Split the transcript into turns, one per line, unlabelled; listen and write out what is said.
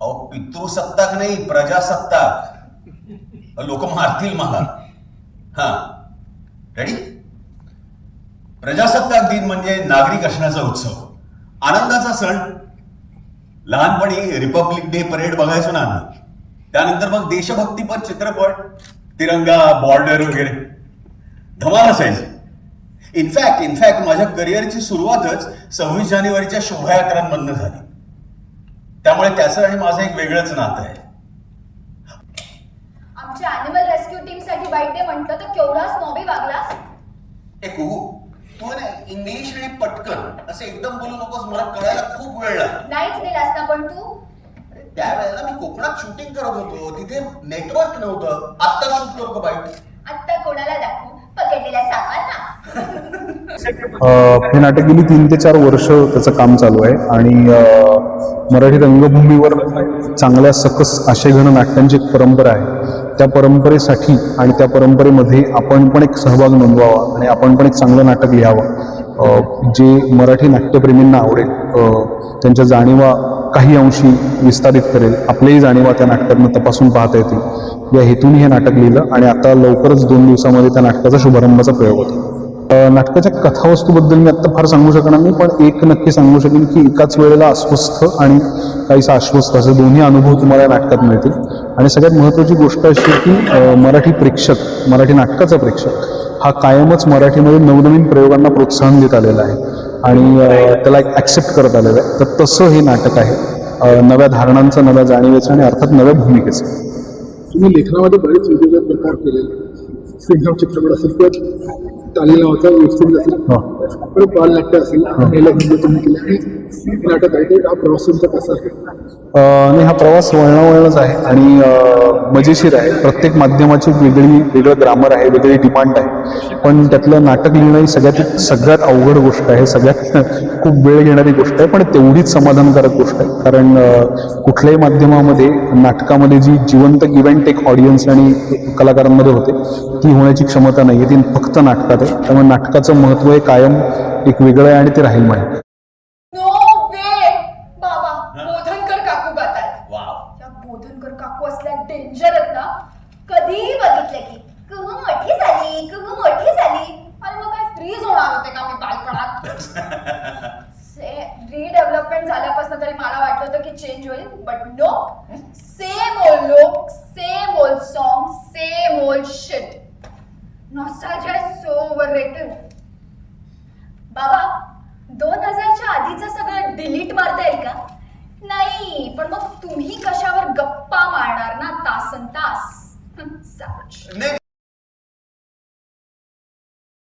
अहो पितृसत्ताक नाही प्रजासत्ताक लोक मारतील मला. हा. रेडी प्रजासत्ताक दिन म्हणजे नागरिक असण्याचा उत्सव. आनंदाचा सण. लहानपणी रिपब्लिक डे परेड बघायचो ना आम्ही. त्यानंतर मग देशभक्तीपर चित्रपट तिरंगा बॉर्डर वगैरे. धमाल असायची. इनफॅक्ट इनफॅक्ट माझ्या करिअरची सुरुवातच सव्वीस जानेवारीच्या शोभायात्रांमधनं झाली. त्यामुळे त्याचं आणि माझं एक वेगळंच नातं आहे.
आमच्या अॅनिमल रेस्क्यू टीमसाठी वाईट डे म्हटलं तर केवढा स्नॉबी वागलास
ए कुहू तू ना इंग्लिश आणि पटकन असं एकदम बोलू नकोस मला कळायला खूप वेळ लागला
नाहीच दिलास ना पण तू?
त्यावेळेला मी कोकणात शूटिंग करत होतो तिथे नेटवर्क नव्हतं. आत्ता शूट करू का बाईट
आत्ता कोणाला दाखवू? पकडलेल्या सापांना
अ, हे नाटक गेली तीन ते चार वर्ष त्याचं काम चालू आहे आणि मराठी रंगभूमीवर चांगल्या सकस आशयघन नाटकांची एक परंपरा आहे. त्या परंपरेसाठी आणि त्या परंपरेमध्ये आपण पण एक सहभाग नोंदवावा आणि आपण पण एक चांगलं नाटक लिहावं. जे मराठी नाट्यप्रेमींना आवडेल त्यांच्या जाणीवा काही अंशी विस्तारित करेल आपल्याही जाणीवा त्या नाटकातनं तपासून पाहता येतील. या हेतून हे नाटक लिहिलं आणि आता लवकरच दोन दिवसामध्ये त्या नाटकाचा शुभारंभाचा प्रयोग होतो. नाटकाच्या कथावस्तूबद्दल मी आत्ता फार सांगू शकणार नाही पण एक नक्की सांगू शकेन की एकाच वेळेला अस्वस्थ आणि काहीसा आश्वस्त असे दोन्ही अनुभव तुम्हाला या नाटकात मिळतील. आणि सगळ्यात महत्त्वाची गोष्ट अशी की मराठी प्रेक्षक मराठी नाटकाचा प्रेक्षक हा कायमच मराठीमध्ये नवनवीन प्रयोगांना प्रोत्साहन देत आलेला आहे. आणि त्याला एक ॲक्सेप्ट करत आलेलं आहे. तर तसं हे नाटक आहे नव्या धारणांचं नव्या जाणीवेचं आणि अर्थात नव्या भूमिकेचं.
तुम्ही लेखनामध्ये बरेच वेगवेगळे प्रकार केले सिंघम चित्रपट असेल किंवा 大家要加入新的。
हो.
परत बालनाट्य असेल हिंदी तुम्ही केले आणि नाटक आहे हा प्रवास तुमचा कसा
नाही हा प्रवास वळणावळणच आहे आणि मजेशीर आहे. प्रत्येक माध्यमाची वेगळी वेगळं ग्रामर आहे वेगळी डिमांड आहे. पण त्यातलं नाटक लिहिणं ही सगळ्यात सगळ्यात अवघड गोष्ट आहे सगळ्यात खूप वेळ घेणारी गोष्ट आहे पण तेवढीच समाधानकारक गोष्ट आहे. कारण कुठल्याही माध्यमामध्ये नाटकामध्ये जी जिवंत अँड टेक ऑडियन्स आणि कलाकारांमध्ये होते ती होण्याची क्षमता नाही आहे ती फक्त नाटकात आहे. त्यामुळे नाटकाचं महत्त्व हे कायम एक वेगळं आहे आणि ते राहील माहीत
नो वे बाबा बोधनकर काकू गातात.
वाव
या बोधनकर काकू असल्या डेंजर आहेत ना कधी बघितलं की कुहू मोठी झाली कुहू मोठी झाली. आणि मग काय फ्रीज होणार होते का मी बालपणात? रिडेव्हलपमेंट झाल्यापासून तरी मला वाटलं होतं की चेंज होईल बट नो सेम ओल्ड लोक same old song same old shit nostalgia is so overrated बाबा दोन हजारच्या आधीचं सगळं डिलीट मारता येईल का? नाही पण मग तुम्ही कशावर गप्पा मारणार ना तासन तास?